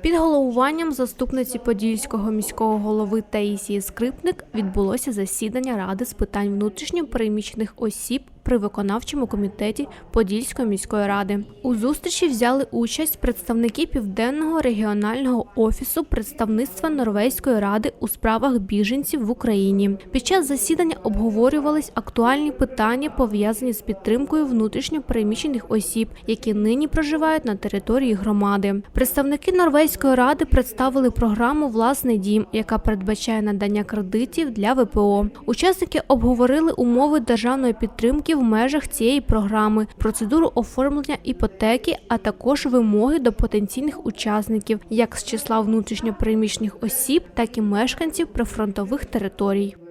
Під головуванням заступниці Подільського міського голови Таїсії Скрипник відбулося засідання Ради з питань внутрішньо переміщених осіб при виконавчому комітеті Подільської міської ради. У зустрічі взяли участь представники південного регіонального офісу представництва Норвезької ради у справах біженців в Україні. Під час засідання обговорювались актуальні питання, пов'язані з підтримкою внутрішньо переміщених осіб, які нині проживають на території громади. Представники Норвезької ради представили програму Власний дім, яка передбачає надання кредитів для ВПО. Учасники обговорили умови державної підтримки в межах цієї програми, процедуру оформлення іпотеки, а також вимоги до потенційних учасників, як з числа внутрішньопереміщених осіб, так і мешканців прифронтових територій.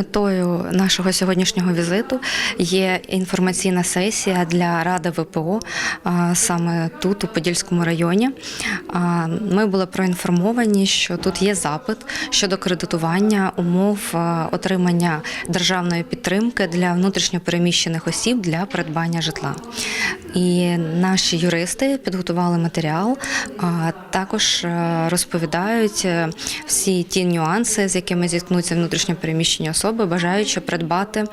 Метою нашого сьогоднішнього візиту є інформаційна сесія для Ради ВПО саме тут, у Подільському районі. Ми були проінформовані, що тут є запит щодо кредитування умов отримання державної підтримки для внутрішньопереміщених осіб для придбання житла. І наші юристи підготували матеріал, а також е, розповідають е, всі ті нюанси, з якими зіткнуться внутрішньопереміщені особи, бажаючи придбати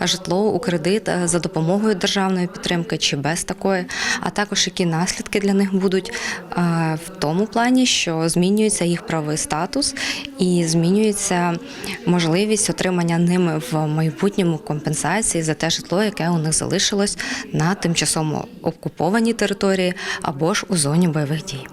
житло у кредит е, за допомогою державної підтримки чи без такої, а також які наслідки для них будуть е, в тому плані, що змінюється їх правовий статус і змінюється можливість отримання ними в майбутньому компенсації за те житло, яке у них залишилось на тимчасово окупованій території або ж у зоні бойових дій.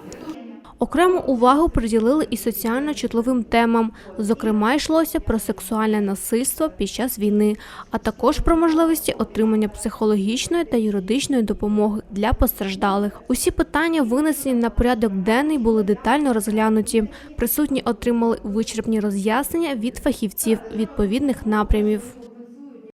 Окрему увагу приділили і соціально-чутливим темам. Зокрема, йшлося про сексуальне насильство під час війни, а також про можливості отримання психологічної та юридичної допомоги для постраждалих. Усі питання, винесені на порядок денний, були детально розглянуті. Присутні отримали вичерпні роз'яснення від фахівців відповідних напрямів.